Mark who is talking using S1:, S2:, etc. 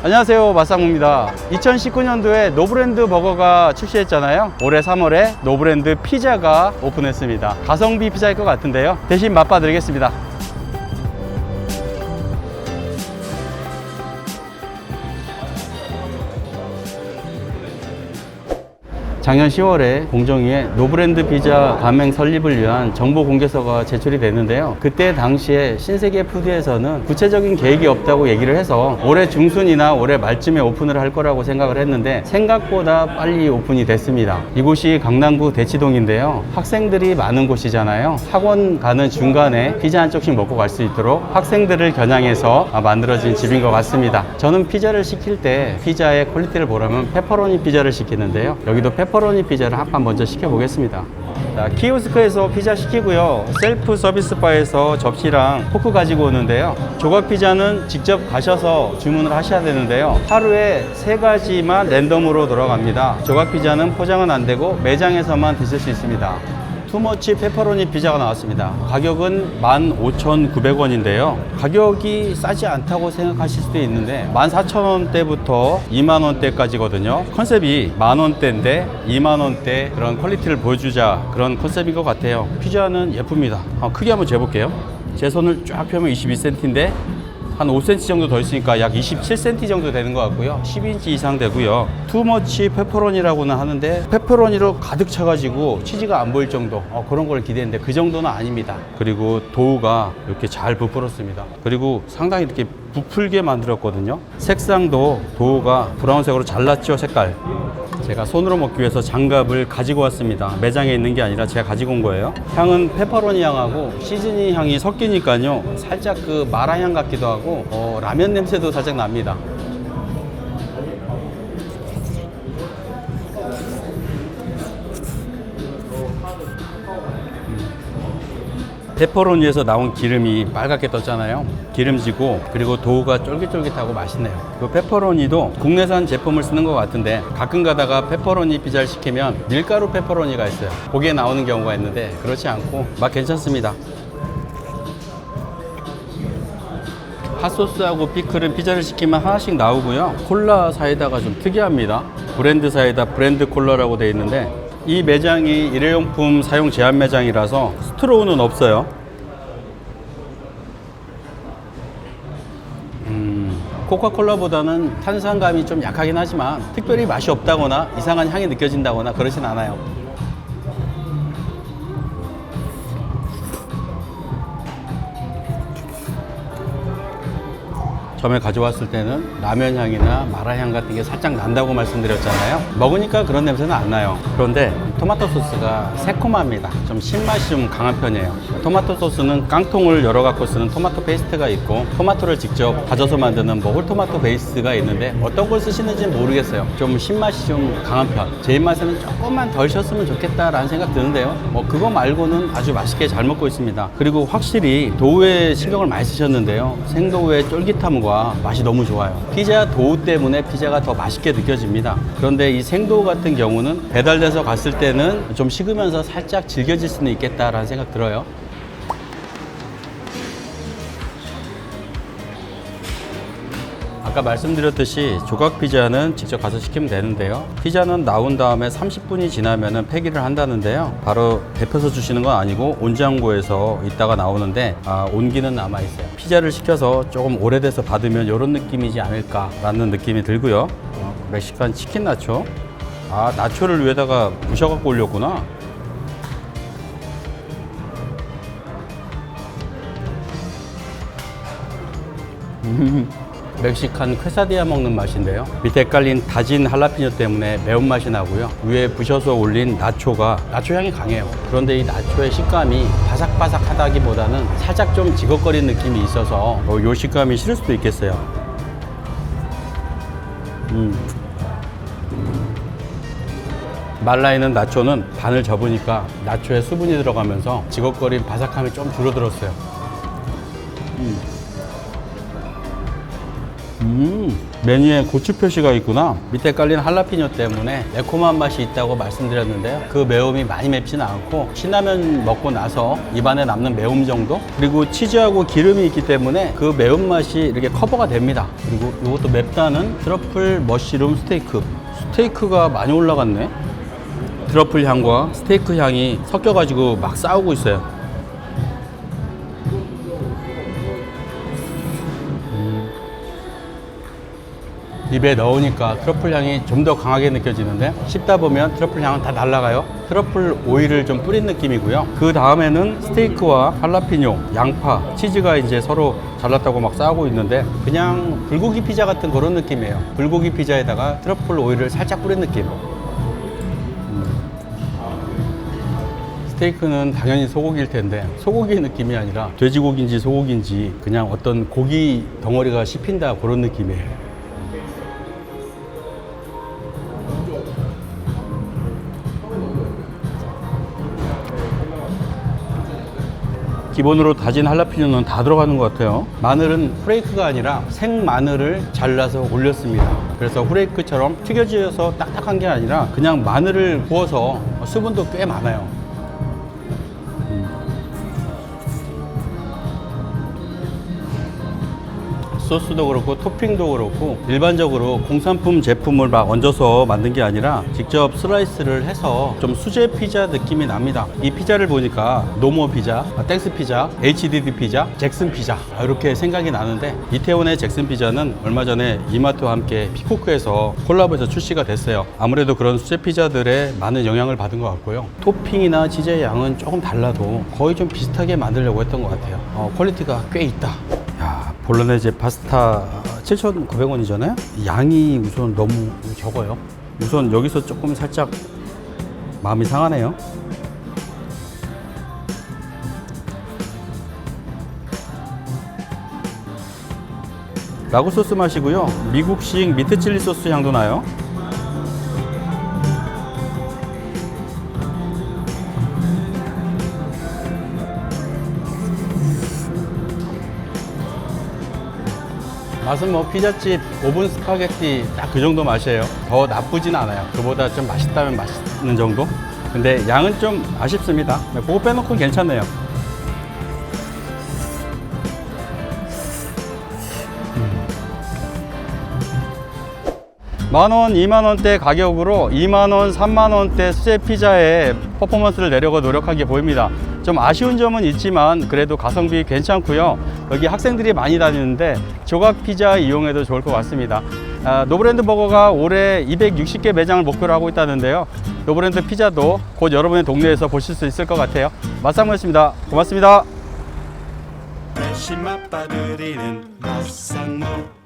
S1: 안녕하세요 마상무입니다. 2019년도에 노브랜드 버거가 출시했잖아요. 올해 3월에 노브랜드 피자가 오픈했습니다. 가성비 피자일 것 같은데요. 대신 맛봐 드리겠습니다 작년 10월에 공정위에 노브랜드 피자 가맹 설립을 위한 정보 공개서가 제출이 됐는데요. 그때 당시에 신세계 푸드에서는 구체적인 계획이 없다고 얘기를 해서 올해 중순이나 올해 말쯤에 오픈을 할 거라고 생각을 했는데 생각보다 빨리 오픈이 됐습니다. 이곳이 강남구 대치동인데요. 학생들이 많은 곳이잖아요. 학원 가는 중간에 피자 한 쪽씩 먹고 갈 수 있도록 학생들을 겨냥해서 만들어진 집인 것 같습니다. 저는 피자를 시킬 때 피자의 퀄리티를 보려면 페퍼로니 피자를 시키는데요. 여기도 페퍼 로니 피자를 한판 먼저 시켜보겠습니다. 자, 키오스크에서 피자 시키고요. 셀프 서비스 바에서 접시랑 포크 가지고 오는데요. 조각 피자는 직접 가셔서 주문을 하셔야 되는데요. 하루에 세 가지만 랜덤으로 돌아갑니다. 조각 피자는 포장은 안 되고 매장에서만 드실 수 있습니다. 투머치 페퍼로니 피자가 나왔습니다. 가격은 15,900원인데요. 가격이 싸지 않다고 생각하실 수도 있는데 14,000원대부터 2만원대까지거든요. 컨셉이 만원대인데 2만원대 그런 퀄리티를 보여주자 그런 컨셉인 것 같아요. 피자는 예쁩니다. 아, 크게 한번 재볼게요. 제 손을 쫙 펴면 22cm인데 한 5cm 정도 더 있으니까 약 27cm 정도 되는 것 같고요. 10인치 이상 되고요. 투머치 페퍼로니라고는 하는데 페퍼로니로 가득 차가지고 치즈가 안 보일 정도 어, 그런 걸 기대했는데 그 정도는 아닙니다. 그리고 도우가 이렇게 잘 부풀었습니다. 그리고 상당히 이렇게 부풀게 만들었거든요. 색상도 도우가 브라운색으로 잘났죠 색깔. 제가 손으로 먹기 위해서 장갑을 가지고 왔습니다. 매장에 있는 게 아니라 제가 가지고 온 거예요. 향은 페퍼로니 향하고 시즈닝 향이 섞이니까요. 살짝 그 마라 향 같기도 하고 어, 라면 냄새도 살짝 납니다. 페퍼로니에서 나온 기름이 빨갛게 떴잖아요. 기름지고 그리고 도우가 쫄깃쫄깃하고 맛있네요. 그 페퍼로니도 국내산 제품을 쓰는 것 같은데 가끔 가다가 페퍼로니 피자를 시키면 밀가루 페퍼로니가 있어요. 거기에 나오는 경우가 있는데 그렇지 않고 맛 괜찮습니다. 핫소스하고 피클은 피자를 시키면 하나씩 나오고요. 콜라 사이다가 좀 특이합니다. 브랜드 사이다, 브랜드 콜라라고 되어 있는데 이 매장이 일회용품 사용 제한 매장이라서 스트로우는 없어요. 음, 코카콜라보다는 탄산감이 좀 약하긴 하지만 특별히 맛이 없다거나 이상한 향이 느껴진다거나 그러진 않아요. 처음에 가져왔을 때는 라면 향이나 마라 향 같은 게 살짝 난다고 말씀드렸잖아요. 먹으니까 그런 냄새는 안 나요. 그런데 토마토 소스가 새콤합니다. 좀 신맛이 좀 강한 편이에요. 토마토 소스는 깡통을 열어 갖고 쓰는 토마토 페이스트가 있고 토마토를 직접 다져서 만드는 뭐 홀토마토 베이스가 있는데 어떤 걸 쓰시는지 모르겠어요. 좀 신맛이 좀 강한 편. 제 입맛에는 조금만 덜 쉬었으면 좋겠다라는 생각 드는데요. 뭐 그거 말고는 아주 맛있게 잘 먹고 있습니다. 그리고 확실히 도우에 신경을 많이 쓰셨는데요. 생도우의 쫄깃함과 맛이 너무 좋아요. 피자 도우 때문에 피자가 더 맛있게 느껴집니다. 그런데 이 생도우 같은 경우는 배달돼서 갔을 때는 좀 식으면서 살짝 질겨질 수는 있겠다라는 생각 들어요. 아까 말씀드렸듯이 조각 피자는 직접 가서 시키면 되는데요. 피자는 나온 다음에 30분이 지나면은 폐기를 한다는데요. 바로 데펴서 주시는 건 아니고 온장고에서 있다가 나오는데 아, 온기는 남아 있어요. 피자를 시켜서 조금 오래돼서 받으면 이런 느낌이지 않을까라는 느낌이 들고요. 어, 멕시칸 치킨 나초. 아 나초를 위에다가 부셔갖고 올렸구나. 멕시칸 퀘사디아 먹는 맛인데요. 밑에 깔린 다진 할라피뇨 때문에 매운맛이 나고요. 위에 부셔서 올린 나초가 나초 향이 강해요. 그런데 이 나초의 식감이 바삭바삭하다기보다는 살짝 좀 지걱거리는 느낌이 있어서 어, 요 식감이 싫을 수도 있겠어요. 음. 말라있는 나초는 반을 접으니까 나초에 수분이 들어가면서 지걱거린 바삭함이 좀 줄어들었어요. 음. 메뉴에 고추 표시가 있구나. 밑에 깔린 할라피뇨 때문에 매콤한 맛이 있다고 말씀드렸는데요. 그 매움이 많이 맵지는 않고 신라면 먹고 나서 입안에 남는 매움 정도? 그리고 치즈하고 기름이 있기 때문에 그 매운맛이 이렇게 커버가 됩니다. 그리고 이것도 맵다는 트러플 머쉬룸 스테이크. 스테이크가 많이 올라갔네. 트러플 향과 스테이크 향이 섞여가지고 막 싸우고 있어요. 입에 넣으니까 트러플 향이 좀 더 강하게 느껴지는데 씹다 보면 트러플 향은 다 날아가요. 트러플 오일을 좀 뿌린 느낌이고요. 그 다음에는 스테이크와 할라피뇨, 양파, 치즈가 이제 서로 잘랐다고 막 싸우고 있는데 그냥 불고기 피자 같은 그런 느낌이에요. 불고기 피자에다가 트러플 오일을 살짝 뿌린 느낌. 스테이크는 당연히 소고기일 텐데 소고기 느낌이 아니라 돼지고기인지 소고기인지 그냥 어떤 고기 덩어리가 씹힌다 그런 느낌이에요. 기본으로 다진 할라피뇨는 다 들어가는 것 같아요. 마늘은 후레이크가 아니라 생 마늘을 잘라서 올렸습니다. 그래서 후레이크처럼 튀겨져서 딱딱한 게 아니라 그냥 마늘을 구워서 수분도 꽤 많아요. 소스도 그렇고 토핑도 그렇고 일반적으로 공산품 제품을 막 얹어서 만든 게 아니라 직접 슬라이스를 해서 좀 수제 피자 느낌이 납니다. 이 피자를 보니까 노모 피자, 아, 땡스 피자, HDD 피자, 잭슨 피자 아, 이렇게 생각이 나는데 이태원의 잭슨 피자는 얼마 전에 이마트와 함께 피코크에서 콜라보해서 출시가 됐어요. 아무래도 그런 수제 피자들의 많은 영향을 받은 것 같고요. 토핑이나 치즈의 양은 조금 달라도 거의 좀 비슷하게 만들려고 했던 것 같아요. 어, 퀄리티가 꽤 있다. 야, 볼로네제 파스타 7,900원이잖아요? 양이 우선 너무 적어요. 우선 여기서 조금 살짝 마음이 상하네요. 라구 소스 맛이고요. 미국식 미트 칠리 소스 향도 나요. 맛은 뭐 피자집 오븐 스파게티 딱 그 정도 맛이에요. 더 나쁘진 않아요. 그보다 좀 맛있다면 맛있는 정도? 근데 양은 좀 아쉽습니다. 그거 빼놓고 괜찮네요. 만원, 이만원대 가격으로 2만원, 3만원대 수제 피자에 퍼포먼스를 내려고 노력하게 보입니다. 좀 아쉬운 점은 있지만 그래도 가성비 괜찮고요. 여기 학생들이 많이 다니는데 조각 피자 이용해도 좋을 것 같습니다. 아, 노브랜드 버거가 올해 260개 매장을 목표로 하고 있다는데요. 노브랜드 피자도 곧 여러분의 동네에서 보실 수 있을 것 같아요. 맛상무였습니다. 고맙습니다.
S2: 맛상무